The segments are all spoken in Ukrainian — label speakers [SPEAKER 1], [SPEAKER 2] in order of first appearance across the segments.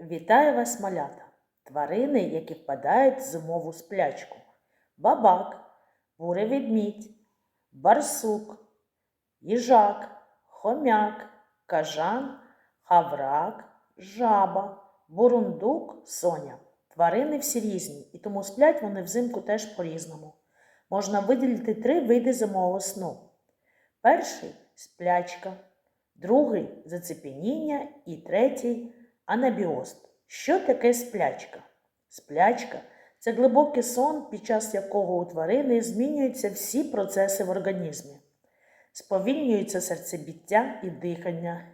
[SPEAKER 1] Вітаю вас, малята! Тварини, які впадають в зимову сплячку. Бабак, бурий ведмідь, барсук, їжак, хомяк, кажан, хаврак, жаба, бурундук, соня. Тварини всі різні, і тому сплять вони взимку теж по-різному. Можна виділити три види зимового сну. Перший сплячка, другий зацепеніння і третій анабіоз. Що таке сплячка? Сплячка це глибокий сон, під час якого у тварини змінюються всі процеси в організмі. Сповільнюється серцебіття і дихання,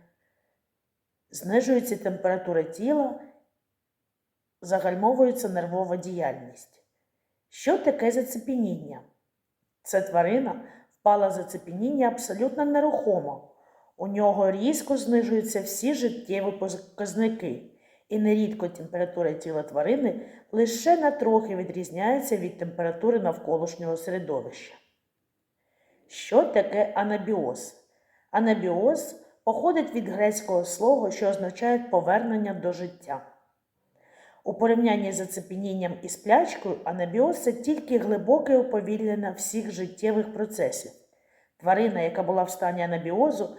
[SPEAKER 1] знижується температура тіла, загальмовується нервова діяльність. Що таке зацепеніння? Це тварина впала в зацепеніння абсолютно нерухомо. У нього різко знижуються всі життєві показники, і нерідко температура тіла тварини лише на трохи відрізняється від температури навколишнього середовища. Що таке анабіоз? Анабіоз походить від грецького слова, що означає повернення до життя. У порівнянні з зацепенінням і сплячкою, анабіоз це тільки глибоке уповільнення всіх життєвих процесів. Тварина, яка була в стані анабіозу,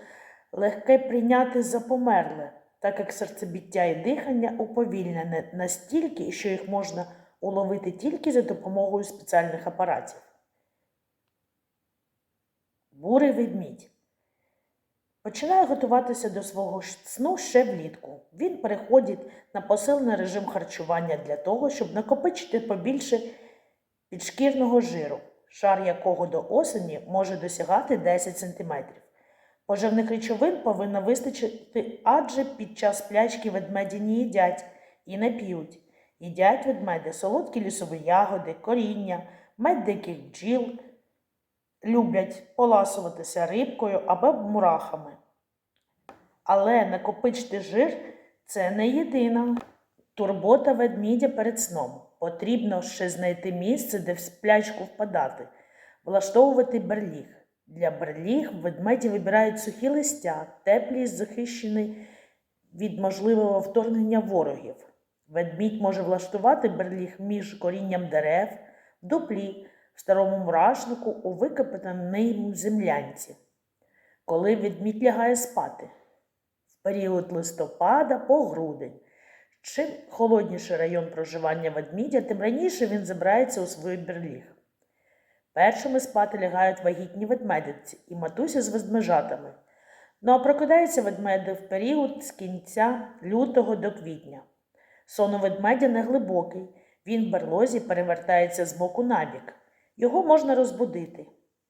[SPEAKER 1] легке прийняти за померле, так як серцебіття і дихання уповільнене настільки, що їх можна уловити тільки за допомогою спеціальних апаратів. Бурий ведмідь починає готуватися до свого сну ще влітку. Він переходить на посилений режим харчування для того, щоб накопичити побільше підшкірного жиру, шар якого до осені може досягати 10 см. Поживних речовин повинно вистачити, адже під час сплячки ведмеді не їдять і не п'ють. Їдять ведмеди солодкі лісові ягоди, коріння, мед диких бджіл, люблять поласуватися рибкою або мурахами. Але накопичити жир це не єдина турбота ведмідя перед сном. Потрібно ще знайти місце, де в сплячку впадати, влаштовувати берліг. Для берліг ведмеді вибирають сухі листя, теплі, захищені від можливого вторгнення ворогів. Ведмідь може влаштувати берліг між корінням дерев, дуплі, в старому мурашнику, у викопаній землянці. Коли ведмідь лягає спати, в період листопада по грудень. Чим холодніший район проживання ведмідя, тим раніше він забирається у свій берліг. Першими спати лягають вагітні ведмедиці і матусі з ведмежатами. Ну а прокидаються ведмеди в період з кінця лютого до квітня. Сон у ведмедя не глибокий, він в берлозі перевертається з боку на бік. Його можна розбудити.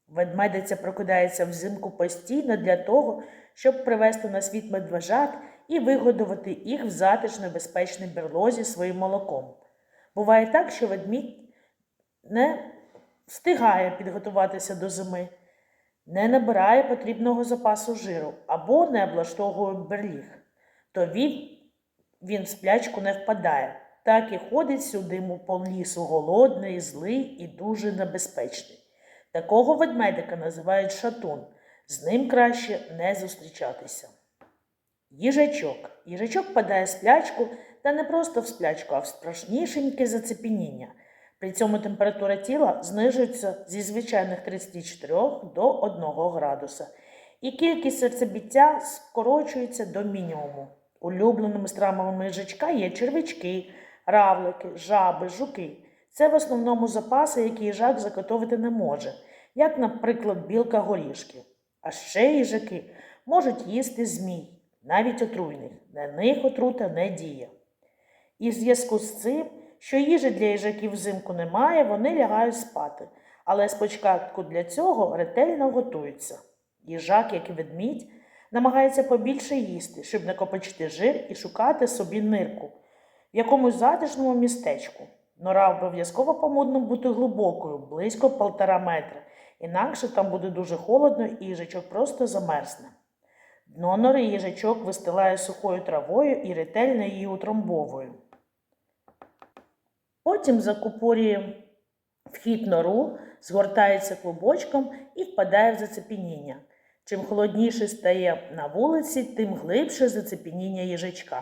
[SPEAKER 1] Ведмедиця прокидається взимку постійно для того, щоб привести на світ медвежат і вигодувати їх в затишно безпечній берлозі своїм молоком. Буває так, що ведмідь не встигає підготуватися до зими, не набирає потрібного запасу жиру або не облаштовує берліг, то він, він в сплячку не впадає, так і ходить сюди по лісу голодний, злий і дуже небезпечний. Такого ведмедика називають шатун, з ним краще не зустрічатися. Їжачок. Їжачок впадає в сплячку, та не просто в сплячку, а в страшнішеньке зацепеніння. При цьому температура тіла знижується зі звичайних 34 до 1 градуса, і кількість серцебіття скорочується до мінімуму. Улюбленими стравами їжачка є червячки, равлики, жаби, жуки. Це в основному запаси, які їжак заготовити не може, як, наприклад, білка горішки. А ще їжаки можуть їсти змій, навіть отруйних. На них отрута не діє. І в зв'язку з цим, що їжі для їжаків взимку немає, вони лягають спати. Але спочатку для цього ретельно готуються. Їжак, як і ведмідь, намагається побільше їсти, щоб накопичити жир і шукати собі нирку в якомусь затишному містечку. Нора обов'язково повинна бути глибокою, близько полтора метра, інакше там буде дуже холодно і їжачок просто замерзне. Дно нори їжачок вистилає сухою травою і ретельно її утрамбовує. Потім закупорює вхід нору, згортається клубочком і впадає в зацепеніння. Чим холодніше стає на вулиці, тим глибше зацепеніння їжачка.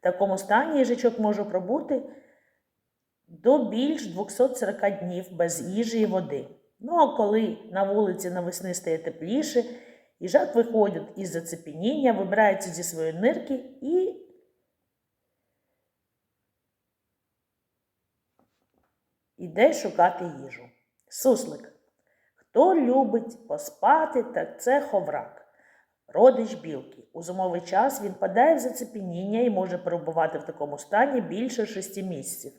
[SPEAKER 1] В такому стані їжачок може пробути до більш 240 днів без їжі і води. Ну а коли на вулиці навесни стає тепліше, їжак виходить із зацепеніння, вибирається зі своєї нирки і іде шукати їжу. Суслик. Хто любить поспати, так це ховрак. Родич білки. У зимовий час він падає в зацепеніння і може перебувати в такому стані більше шести місяців.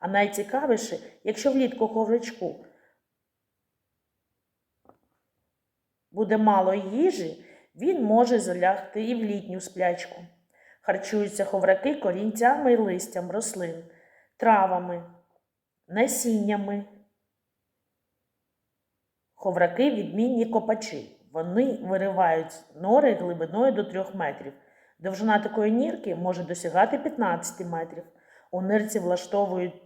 [SPEAKER 1] А найцікавіше, якщо влітку ховрачку буде мало їжі, він може залягти і в літню сплячку. Харчуються ховраки корінцями і листям рослин, травами, насіннями. Ховраки відмінні копачі. Вони виривають нори глибиною до 3 метрів. Довжина такої нірки може досягати 15 метрів. У нирці влаштовують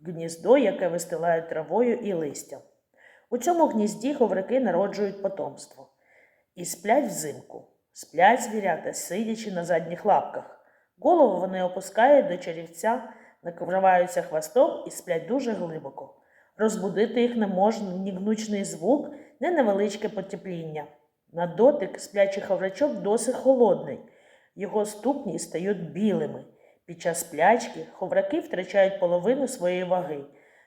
[SPEAKER 1] гніздо, яке вистилають травою і листям. У цьому гнізді ховраки народжують потомство і сплять взимку. Сплять звірята, сидячи на задніх лапках. Голову вони опускають до черівця, накриваються хвостом і сплять дуже глибоко. Розбудити їх не може ні гнучний звук, ні невеличке потепління. На дотик сплячий хаврачок досить холодний. Його ступні стають білими. Під час сплячки ховраки втрачають половину своєї ваги.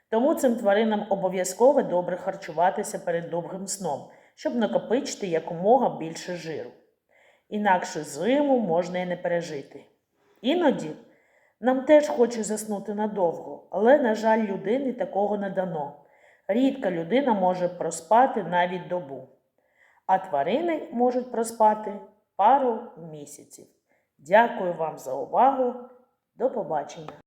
[SPEAKER 1] Тому цим тваринам обов'язково добре харчуватися перед довгим сном, щоб накопичити якомога більше жиру. Інакше зиму можна і не пережити. Іноді нам теж хоче заснути надовго, але, на жаль, людині такого не дано. Рідка людина може проспати навіть добу, а тварини можуть проспати пару місяців. Дякую вам за увагу. До побачення!